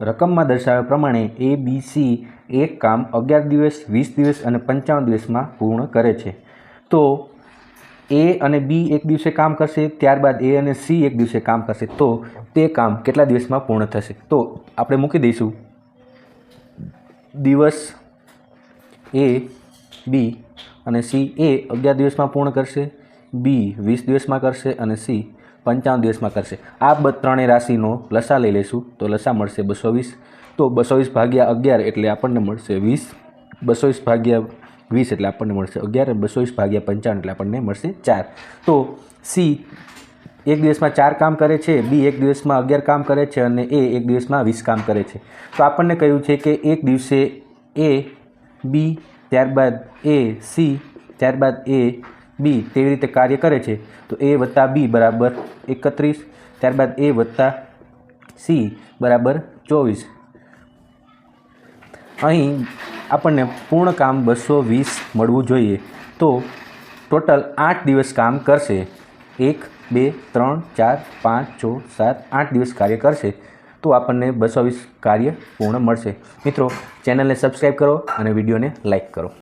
રકમમાં દર્શાવ્યા પ્રમાણે એ બી સી એક કામ અગિયાર દિવસ, વીસ દિવસ અને પંચાવન દિવસમાં પૂર્ણ કરે છે. તો એ અને બી એક દિવસે કામ કરશે, ત્યારબાદ એ અને સી એક દિવસે કામ કરશે. તો તે કામ કેટલા દિવસમાં પૂર્ણ થશે? તો આપણે મૂકી દઈશું. દિવસ એ બી અને સી એ અગિયાર દિવસમાં પૂર્ણ કરશે બી વીસ દિવસમાં કરશે અને સી પંચાવન દિવસમાં કરશે. આ બ ત્રણેય રાશિનો લસા લઈ લઈશું. તો લસા મળશે બસો વીસ તો બસો વીસ ભાગ્યા અગિયાર એટલે આપણને મળશે વીસ. બસો વીસ ભાગ્યા વીસ એટલે આપણને મળશે અગિયાર. અને બસો વીસ ભાગ્યા પંચાવન એટલે આપણને મળશે ચાર. તો સી એક દિવસમાં ચાર કામ કરે છે, બી એક દિવસમાં અગિયાર કામ કરે છે અને એ એક દિવસમાં વીસ કામ કરે છે. તો આપણને કહ્યું છે કે એક દિવસે એ, બી, ત્યારબાદ એ, સી, ત્યારબાદ એ બી તેવી રીતે કાર્ય કરે છે, તો એ વત્તા બી બરાબર એકત્રીસ, ત્યારબાદ એ વત્તા સી બરાબર ચોવીસ. અહીં આપણને પૂર્ણ કામ બસો વીસ મળવું જોઈએ, તો ટોટલ આઠ દિવસ કામ કરશે. એક, બે, ત્રણ, ચાર, પાંચ, છ, સાત, આઠ દિવસ કાર્ય કરશે, તો આપણને બસો વીસ કાર્ય પૂર્ણ મળશે. મિત્રો, ચેનલને સબસ્ક્રાઈબ કરો અને વિડીયોને લાઈક કરો.